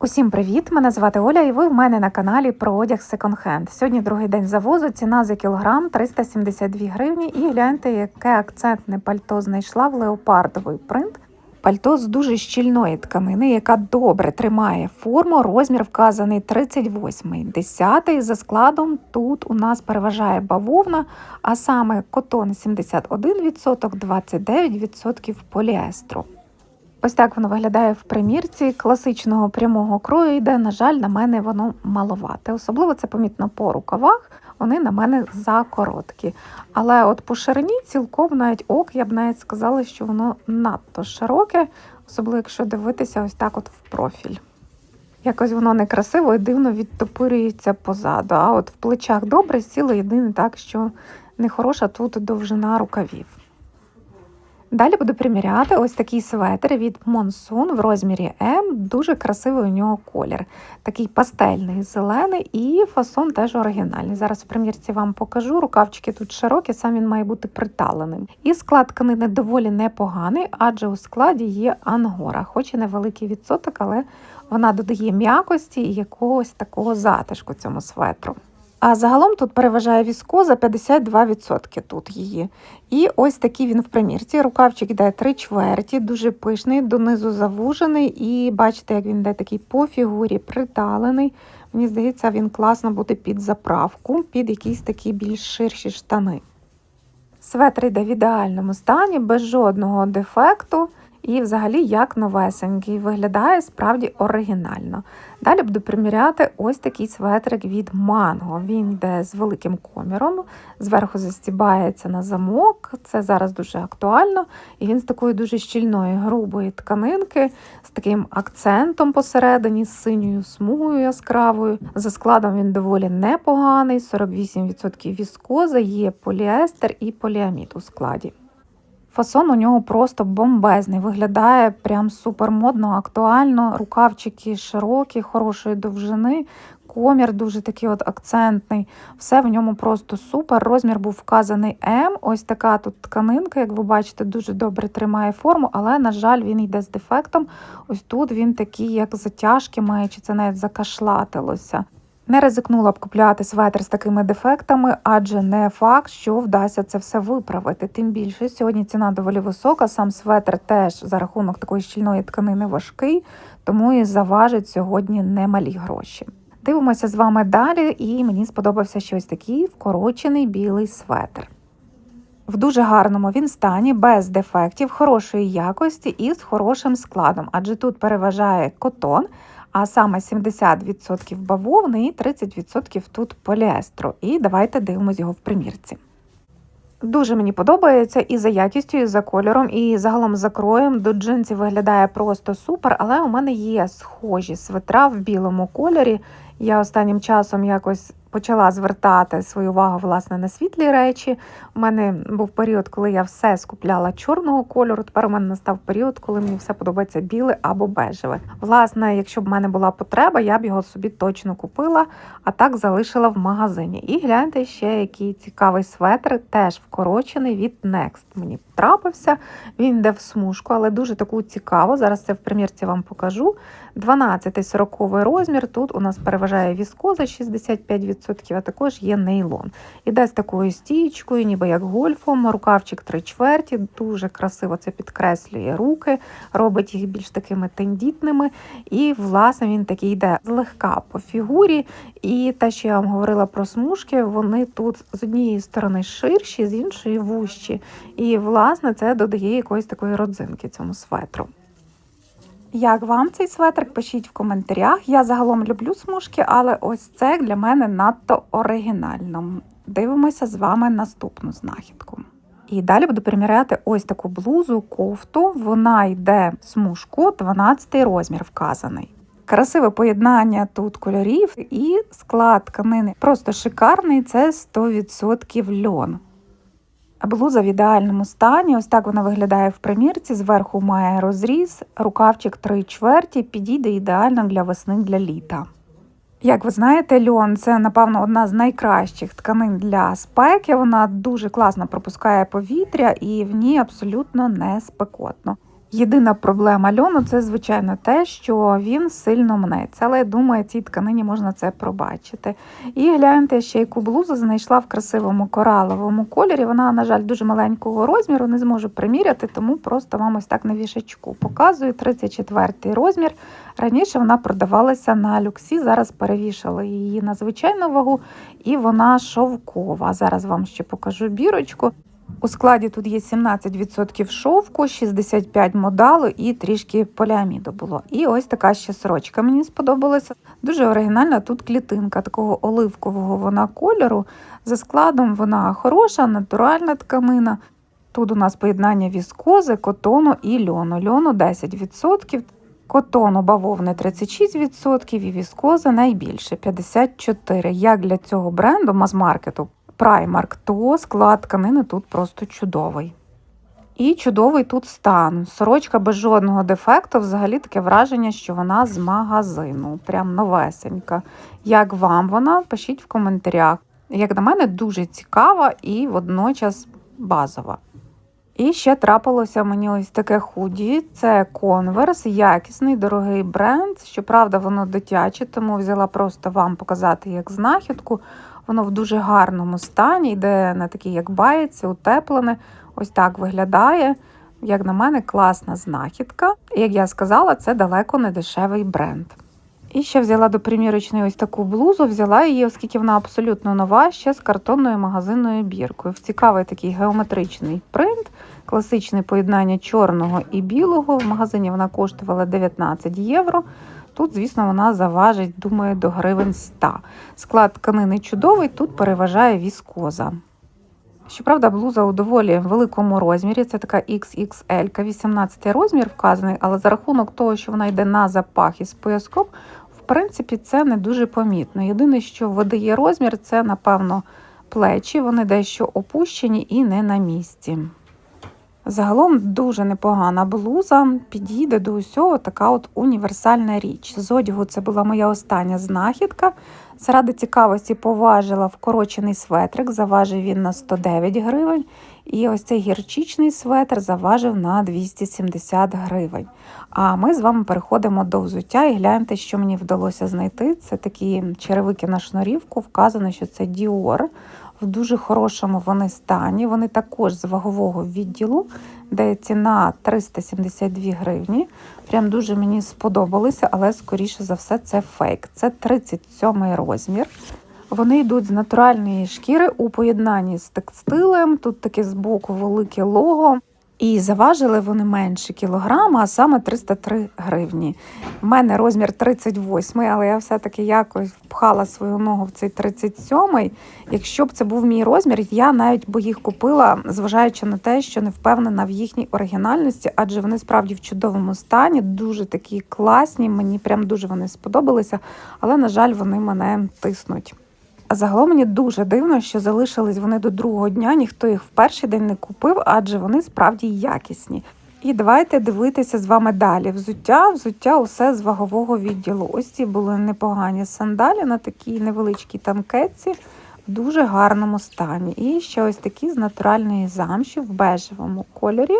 Усім привіт! Мене звати Оля, і ви в мене на каналі про одяг секонд-хенд. Сьогодні другий день завозу. Ціна за кілограм 372 гривні. І гляньте, яке акцентне пальто знайшла в леопардовий принт. Пальто з дуже щільної тканини, яка добре тримає форму. Розмір вказаний 38 10 За складом тут у нас переважає бавовна, а саме котон 71%, 29% поліестру. Ось так воно виглядає в примірці класичного прямого крою, йде, на жаль, на мене воно маловате. Особливо це помітно по рукавах, вони на мене закороткі. Але от по ширині цілком навіть ок, я б навіть сказала, що воно надто широке, особливо якщо дивитися ось так от в профіль. Якось воно некрасиво і дивно відтопирюється позаду. А от в плечах добре сіло єдине так, що нехороша тут довжина рукавів. Далі буду приміряти ось такий светр від Monsoon в розмірі М. Дуже красивий у нього колір. Такий пастельний, зелений і фасон теж оригінальний. Зараз в примірці вам покажу. Рукавчики тут широкі, сам він має бути приталеним. І склад тканини доволі непоганий, адже у складі є ангора, хоч і невеликий відсоток, але вона додає м'якості і якогось такого затишку цьому светру. А загалом тут переважає віскоза 52% тут її. І ось такий він в примірці. Рукавчик йде три чверті, дуже пишний, донизу завужений, і бачите, як він йде такий по фігурі приталений. Мені здається, він класно буде під заправку, під якісь такі більш ширші штани. Светр йде в ідеальному стані, без жодного дефекту. І, взагалі, як новесенький, виглядає справді оригінально. Далі буду приміряти ось такий светрик від Манго. Він йде з великим коміром, зверху застібається на замок. Це зараз дуже актуально. І він з такої дуже щільної, грубої тканинки, з таким акцентом посередині, з синьою смугою яскравою. За складом він доволі непоганий, 48% віскоза, є поліестер і поліамід у складі. Фасон у нього просто бомбезний, виглядає прям супермодно, актуально. Рукавчики широкі, хорошої довжини, комір дуже такий от акцентний. Все в ньому просто супер. Розмір був вказаний М. Ось така тут тканинка, як ви бачите, дуже добре тримає форму, але, на жаль, він йде з дефектом. Ось тут він такий, як затяжки має, чи це навіть закашлатилося. Не ризикнула б купляти светр з такими дефектами, адже не факт, що вдасться це все виправити. Тим більше сьогодні ціна доволі висока. Сам светр теж за рахунок такої щільної тканини важкий, тому і заважить сьогодні немалі гроші. Дивимося з вами далі, і мені сподобався щось такий вкорочений білий светр. В дуже гарному він стані, без дефектів, хорошої якості і з хорошим складом, адже тут переважає котон а саме 70% бавовни і 30% тут поліестру. І давайте дивимося його в примірці. Дуже мені подобається і за якістю, і за кольором, і загалом за кроєм. До джинсів виглядає просто супер, але у мене є схожі свитра в білому кольорі. Я останнім часом якось почала звертати свою увагу власне на світлі речі. У мене був період, коли я все скупляла чорного кольору. Тепер у мене настав період, коли мені все подобається біле або бежеве. Власне, якщо б в мене була потреба, я б його собі точно купила, а так залишила в магазині. І гляньте ще, який цікавий светр, теж вкорочений від Next. Мені трапився. Він йде в смужку, але дуже таку цікаву. Зараз це в примірці вам покажу. 12-40 розмір. Тут у нас переважає віскоза 65%, а також є нейлон. Іде з такою стічкою, ніби як гольфом, рукавчик 3 чверті, дуже красиво це підкреслює руки, робить їх більш такими тендітними. І, власне, він такий йде злегка по фігурі. І те, що я вам говорила про смужки, вони тут з однієї сторони ширші, з іншої вущі. І, власне, це додає якоїсь такої родзинки цьому светру. Як вам цей светрик? Пишіть в коментарях. Я загалом люблю смужки, але ось це для мене надто оригінально. Дивимося з вами наступну знахідку. І далі буду приміряти ось таку блузу, кофту. Вона йде смужку, 12 розмір вказаний. Красиве поєднання тут кольорів і склад тканини просто шикарний це 100% льон. Блуза в ідеальному стані. Ось так вона виглядає в примірці. Зверху має розріз, рукавчик 3 чверті, підійде ідеально для весни для літа. Як ви знаєте, льон це, напевно, одна з найкращих тканин для спеки. Вона дуже класно пропускає повітря і в ній абсолютно не спекотно. Єдина проблема льону це, звичайно, те, що він сильно мнеться. Але я думаю, цій тканині можна це пробачити. І гляньте, ще яку блузу знайшла в красивому кораловому кольорі. Вона, на жаль, дуже маленького розміру, не зможу приміряти, тому просто вам ось так на вішачку показую 34 розмір. Раніше вона продавалася на люксі, зараз перевішали її на звичайну вагу, і вона шовкова. Зараз вам ще покажу бірочку. У складі тут є 17% шовку, 65 модалу і трішки поліаміду було. І ось така ще сорочка мені сподобалася. Дуже оригінальна тут клітинка такого оливкового вона кольору. За складом вона хороша, натуральна тканина. Тут у нас поєднання віскози, котону і льону. Льону 10%, котону бавовни 36% і віскози найбільше 54%. Як для цього бренду мас-маркету Primark, то склад тканини тут просто чудовий. І чудовий тут стан. Сорочка без жодного дефекту, взагалі таке враження, що вона з магазину. Прям новесенька. Як вам вона? Пишіть в коментарях. Як на мене, дуже цікава і водночас базова. І ще трапилося мені ось таке худі. Це Converse, якісний, дорогий бренд. Щоправда, воно дитяче, тому взяла просто вам показати як знахідку. Воно в дуже гарному стані, йде на такій, як баєці, утеплене. Ось так виглядає. Як на мене, класна знахідка. Як я сказала, це далеко не дешевий бренд. І ще взяла до примірочної ось таку блузу, взяла її, оскільки вона абсолютно нова, ще з картонною магазинною біркою. В цікавий такий геометричний принт, класичне поєднання чорного і білого. В магазині вона коштувала 19 євро. Тут, звісно, вона заважить, думаю, до гривень 100. Склад тканини чудовий, тут переважає віскоза. Щоправда, блуза у доволі великому розмірі, це така XXL, 18 розмір вказаний, але за рахунок того, що вона йде на запах із пояском, в принципі, це не дуже помітно. Єдине, що видає розмір, це, напевно, плечі, вони дещо опущені і не на місці. Загалом дуже непогана блуза, підійде до усього така от універсальна річ. З одягу це була моя остання знахідка. Заради цікавості поважила вкорочений светрик, заважив він на 109 гривень. І ось цей гірчичний светр заважив на 270 гривень. А ми з вами переходимо до взуття і гляньте, що мені вдалося знайти. Це такі черевики на шнурівку. Вказано, що це Dior в дуже хорошому вони стані. Вони також з вагового відділу, де ціна 372 гривні. Прям дуже мені сподобалися, але, скоріше за все, це фейк. Це 37 розмір. Вони йдуть з натуральної шкіри у поєднанні з текстилем. Тут таке збоку велике лого. І заважили вони менше кілограма, а саме 303 гривні. У мене розмір 38, але я все-таки якось впхала свою ногу в цей 37. Якщо б це був мій розмір, я навіть би їх купила, зважаючи на те, що не впевнена в їхній оригінальності, адже вони справді в чудовому стані, дуже такі класні. Мені прям дуже вони сподобалися, але, на жаль, вони мене тиснуть. А загалом мені дуже дивно, що залишились вони до другого дня, ніхто їх в перший день не купив, адже вони справді якісні. І давайте дивитися з вами далі. Взуття, взуття усе з вагового відділу. Ось ці були непогані сандалі на такій невеличкій тамкетці в дуже гарному стані. І ще ось такі з натуральної замші в бежевому кольорі.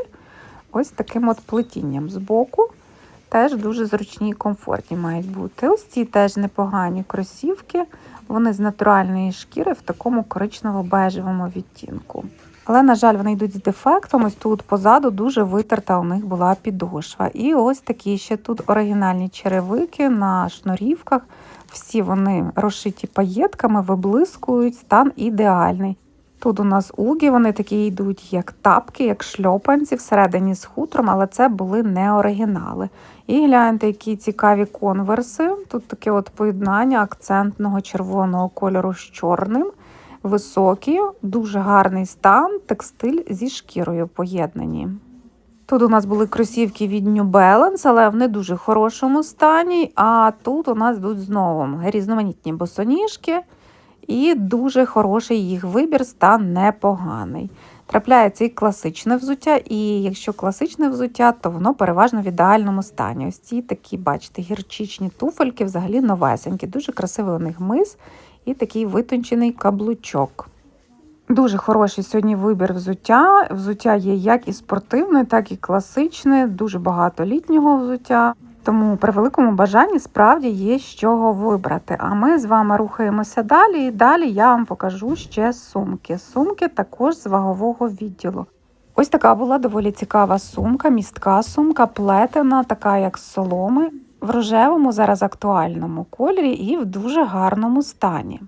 Ось таким от плетінням збоку. Теж дуже зручні і комфортні мають бути. Ось ці теж непогані кросівки. Вони з натуральної шкіри в такому коричнево-бежевому відтінку. Але, на жаль, вони йдуть з дефектом. Ось тут позаду дуже витерта у них була підошва. І ось такі ще тут оригінальні черевики на шнурівках. Всі вони розшиті паєтками, виблискують, стан ідеальний. Тут у нас угі, вони такі йдуть, як тапки, як шльопанці, всередині з хутром, але це були не оригінали. І гляньте, які цікаві конверси. Тут таке от поєднання акцентного червоного кольору з чорним, високі, дуже гарний стан, текстиль зі шкірою поєднані. Тут у нас були кросівки від New Balance, але в не дуже хорошому стані. А тут у нас йдуть знову різноманітні босоніжки. І дуже хороший їх вибір, стан непоганий. Трапляється і класичне взуття, і якщо класичне взуття, то воно переважно в ідеальному стані. Ось ці такі, бачите, гірчичні туфельки, взагалі новесенькі, дуже красивий у них мис і такий витончений каблучок. Дуже хороший сьогодні вибір взуття. Взуття є як і спортивне, так і класичне, дуже багато літнього взуття. Тому при великому бажанні справді є з чого вибрати. А ми з вами рухаємося далі. І далі я вам покажу ще сумки. Сумки також з вагового відділу. Ось така була доволі цікава сумка, містка сумка, плетена, така як з соломи, в рожевому, зараз актуальному кольорі і в дуже гарному стані.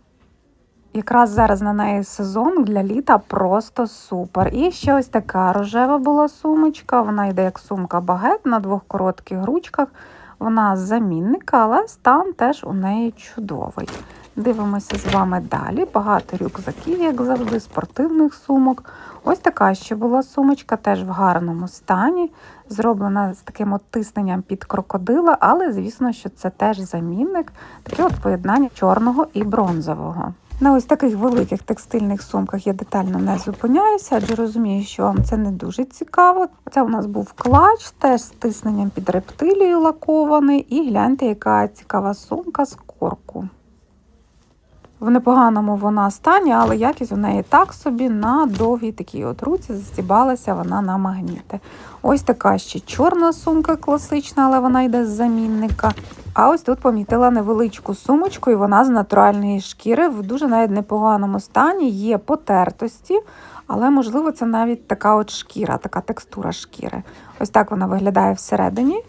Якраз зараз на неї сезон для літа просто супер. І ще ось така рожева була сумочка. Вона йде як сумка багет на двох коротких ручках. Вона з замінника, але стан теж у неї чудовий. Дивимося з вами далі. Багато рюкзаків, як завжди, спортивних сумок. Ось така ще була сумочка, теж в гарному стані, зроблена з таким от тисненням під крокодила, але звісно, що це теж замінник, таке от поєднання чорного і бронзового. На ось таких великих текстильних сумках я детально не зупиняюся, адже розумію, що вам це не дуже цікаво. Це у нас був клач, теж з тисненням під рептилію лакований. І гляньте, яка цікава сумка з корку. В непоганому вона стані, але якість у неї так собі на довгій такій от руці застібалася вона на магніти. Ось така ще чорна сумка класична, але вона йде з замінника. А ось тут помітила невеличку сумочку, і вона з натуральної шкіри в дуже навіть непоганому стані. Є потертості, але можливо це навіть така от шкіра, така текстура шкіри. Ось так вона виглядає всередині.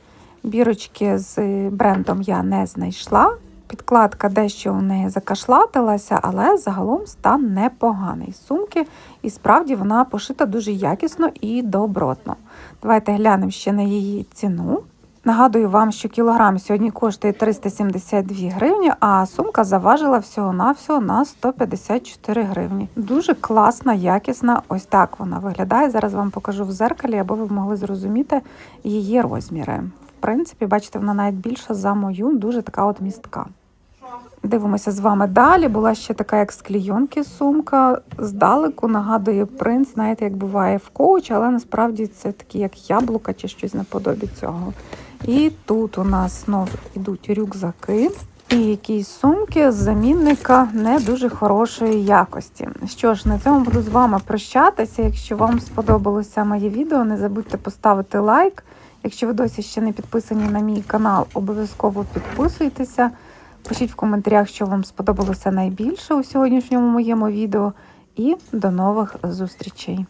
Бірочки з брендом я не знайшла. Підкладка дещо у неї закашлатилася, але загалом стан непоганий. Сумки, і справді вона пошита дуже якісно і добротно. Давайте глянемо ще на її ціну. Нагадую вам, що кілограм сьогодні коштує 372 гривні, а сумка заважила всього-навсього на 154 гривні. Дуже класна, якісна. Ось так вона виглядає. Зараз вам покажу в зеркалі, аби ви могли зрозуміти її розміри. В принципі, бачите, вона навіть більша за мою, дуже така от містка. Дивимося з вами далі. Була ще така, як з клійонки сумка. Здалеку нагадує принт, знаєте, як буває в коуч, але насправді це такі, як яблука чи щось наподобі цього. І тут у нас знову йдуть рюкзаки. І якісь сумки з замінника не дуже хорошої якості. Що ж, на цьому буду з вами прощатися. Якщо вам сподобалося моє відео, не забудьте поставити лайк. Якщо ви досі ще не підписані на мій канал, обов'язково підписуйтеся. Пишіть в коментарях, що вам сподобалося найбільше у сьогоднішньому моєму відео. І до нових зустрічей!